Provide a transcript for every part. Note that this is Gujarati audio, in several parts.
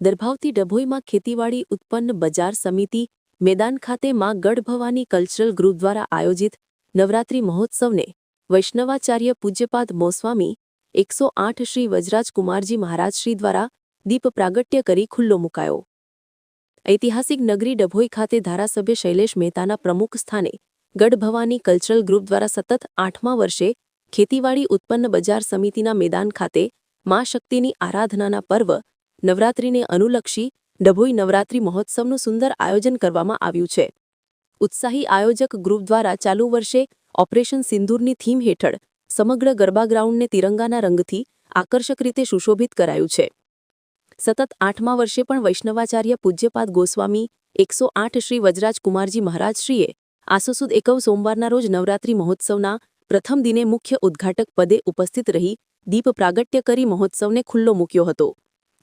દર્ભાવતી ડભોઈમાં ખેતીવાડી ઉત્પન્ન બજાર સમિતિ, મેદાન ખાતે માં ગઢ ભવાની કલ્ચરલ ગ્રુપ દ્વારા આયોજિત નવરાત્રી મહોત્સવને વૈષ્ણવાચાર્ય પૂજ્યપાદ મોસ્વામી, એકસો આઠ શ્રી વજરાજ કુમારજી મહારાજ શ્રી દ્વારા દીપ પ્રાગટ્ય કરી ખુલ્લો મુકાયો. ઐતિહાસિક નગરી ડભોઈ ખાતે ધારાસભ્ય શૈલેષ મહેતાના પ્રમુખ સ્થાને ગઢ ભવાની કલ્ચરલ ગ્રુપ દ્વારા સતત આઠમા વર્ષે ખેતીવાડી ઉત્પન્ન બજાર સમિતિના મેદાન ખાતે મા શક્તિની આરાધનાના પર્વ નવરાત્રિને અનુલક્ષી ડભોઈ નવરાત્રિ મહોત્સવનું સુંદર આયોજન કરવામાં આવ્યું છે. ઉત્સાહી આયોજક ગ્રુપ દ્વારા ચાલુ વર્ષે ઓપરેશન સિંદૂરની થીમ હેઠળ સમગ્ર ગરબા ગ્રાઉન્ડને તિરંગાના રંગથી આકર્ષક રીતે સુશોભિત કરાયું છે. સતત આઠમા વર્ષે પણ વૈષ્ણવાચાર્ય પૂજ્યપાદ ગોસ્વામી, એકસો આઠ શ્રી વજરાજકુમારજી મહારાજશ્રીએ આસોસુદ એકવ સોમવારના રોજ નવરાત્રિ મહોત્સવના પ્રથમ દિને મુખ્ય ઉદ્ઘાટક પદે ઉપસ્થિત રહી દીપ પ્રાગટ્ય કરી મહોત્સવને ખુલ્લો મૂક્યો હતો.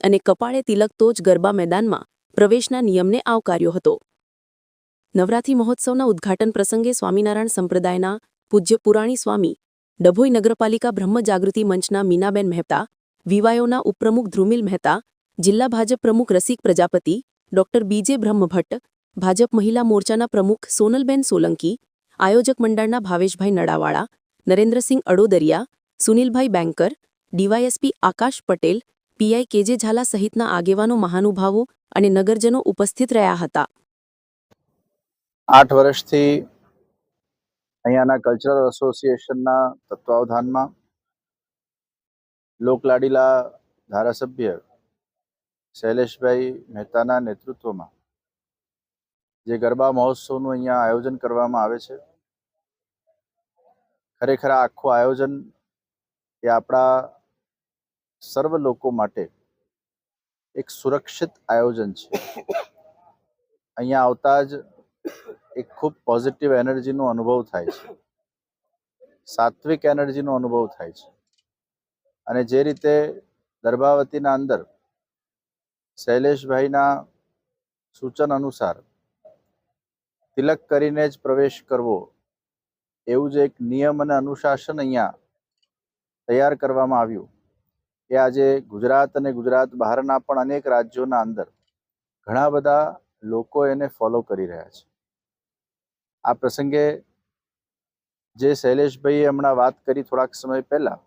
અને કપાળે તિલક તો જ ગરબા મેદાનમાં પ્રવેશના નિયમને આવકાર્યો હતો. નવરાત્રિ મહોત્સવના ઉદ્ઘાટન પ્રસંગે સ્વામિનારાયણ સંપ્રદાયના પૂજ્ય પુરાણી સ્વામી, ડભોઈ નગરપાલિકા બ્રહ્મજાગૃતિ મંચના મીનાબેન મહેતા, વિવાયોના ઉપપ્રમુખ ધ્રુમિલ મહેતા, જિલ્લા ભાજપ પ્રમુખ રસિક પ્રજાપતિ, ડોક્ટર બીજે બ્રહ્મભટ્ટ, ભાજપ મહિલા મોરચાના પ્રમુખ સોનલબેન સોલંકી, આયોજક મંડળના ભાવેશભાઈ Nadawala, Narendrasinh Adodariya, Sunilbhai Banker, DYSP Akash Patel PI KJ Zala સહિતના આગેવાનો મહાનુભાવો અને નગરજનો ઉપસ્થિત રહ્યા હતા. આઠ વર્ષથી અહીંયાના કલ્ચરલ એસોસિએશનના તત્વાવધાનમાં લોકલાડીલા ધારાસભ્ય શૈલેષભાઈ મહેતાના નેતૃત્વમાં જે ગરબા મહોત્સવનું અહીંયા આયોજન કરવામાં આવે છે, ખરેખર આખું આયોજન એ આપણા સર્વ લોકો માટે એક સુરક્ષિત આયોજન છે. અહીંયા આવતા જ એક ખૂબ પોઝિટિવ એનર્જીનો અનુભવ થાય છે. સાત્વિક એનર્જીનો અનુભવ થાય છે. અને જે રીતે દર્ભાવતીના અંદર શૈલેષભાઈના સૂચન અનુસાર તિલક કરીને જ પ્રવેશ કરવો, એવું જ એક નિયમ અને અનુશાસન અહીંયા તૈયાર કરવામાં આવ્યું. એ આજે ગુજરાત અને ગુજરાત બહારના પણ અનેક રાજ્યોના અંદર ઘણા બધા લોકો એને ફોલો કરી રહ્યા છે. આ પ્રસંગે જે શૈલેષભાઈએ હમણાં વાત કરી થોડાક સમય પહેલા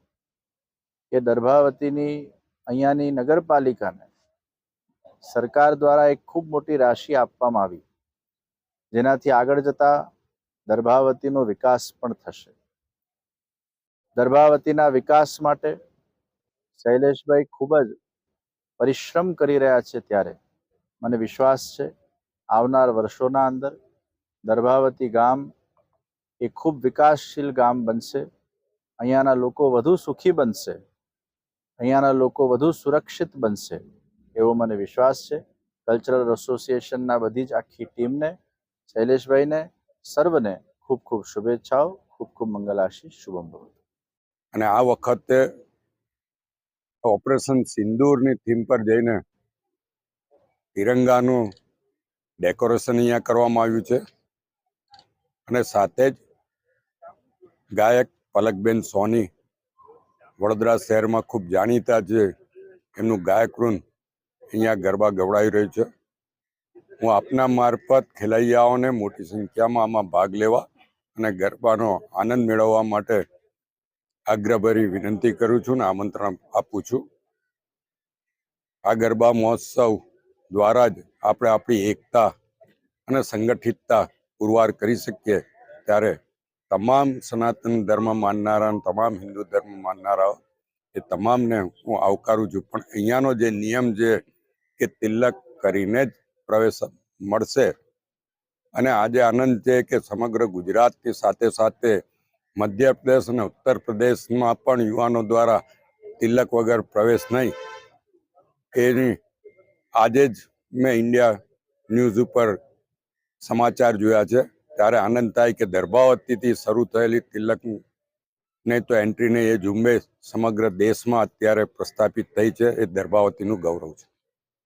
કે દર્ભાવતીની અહીંયાની નગરપાલિકાને સરકાર દ્વારા એક ખૂબ મોટી રાશિ આપવામાં આવી, જેનાથી આગળ જતા દર્ભાવતીનો વિકાસ પણ થશે. દર્ભાવતીના વિકાસ માટે શૈલેષભાઈ ખૂબ જ પરિશ્રમ કરી રહ્યા છે ત્યારે. મને વિશ્વાસ છે, આવનાર વર્ષોના અંદર દર્ભાવતી ગામ એ ખૂબ વિકાસશીલ ગામ બનશે. અહીંયાના લોકો વધુ સુખી બનશે. અહીંયાના લોકો વધુ સુરક્ષિત બનશે, એવો મને વિશ્વાસ છે. કલ્ચરલ એસોસિએશનના બધી જ આખી ટીમને, શૈલેષભાઈને, સર્વને ખૂબ ખૂબ શુભેચ્છાઓ, ખૂબ ખૂબ મંગલાશી, શુભમ ભવતુ. અને આ વખતે ઓપરેશન સિંદૂરની થીમ પર જઈને તિરંગાનું ડેકોરેશન અહીંયા કરવામાં આવ્યું છે. અને સાથે જ ગાયક પલકબેન સોની વડોદરા શહેરમાં ખૂબ જાણીતા છે. એમનું ગાયક વૃંદ અહીંયા ગરબા ગવડાવી રહ્યું છે. હું આપના મારફત ખેલૈયાઓને મોટી સંખ્યામાં આમાં ભાગ લેવા અને ગરબાનો આનંદ મેળવવા માટે આગ્રહભરી વિનંતી કરું છું ને આમંત્રણ આપું છું. આ ગરબા મહોત્સવ દ્વારા જ આપણે આપણી એકતા અને સંગઠિતતા પુરવાર કરી શકીએ ત્યારે તમામ સનાતન ધર્મ માનનારા તમામ હિન્દુ ધર્મ માનનારાઓ, એ તમામને હું આવકારું છું. પણ અહીંયાનો જે નિયમ છે કે તિલક કરીને જ પ્રવેશ મળશે. અને આજે આનંદ છે કે સમગ્ર ગુજરાતની સાથે સાથે મધ્યપ્રદેશ અને ઉત્તર પ્રદેશમાં પણ યુવાનો દ્વારા તિલક વગર પ્રવેશ નહીં. એની આજે જ મેં ઇન્ડિયા ન્યૂઝ ઉપર સમાચાર જોયા છે. ત્યારે આનંદ થાય કે દર્ભાવતીથી શરૂ થયેલી તિલક ને તો એન્ટ્રીને એ ઝુંબેશ સમગ્ર દેશમાં અત્યારે પ્રસ્થાપિત થઈ છે. એ દર્ભાવતીનું ગૌરવ છે.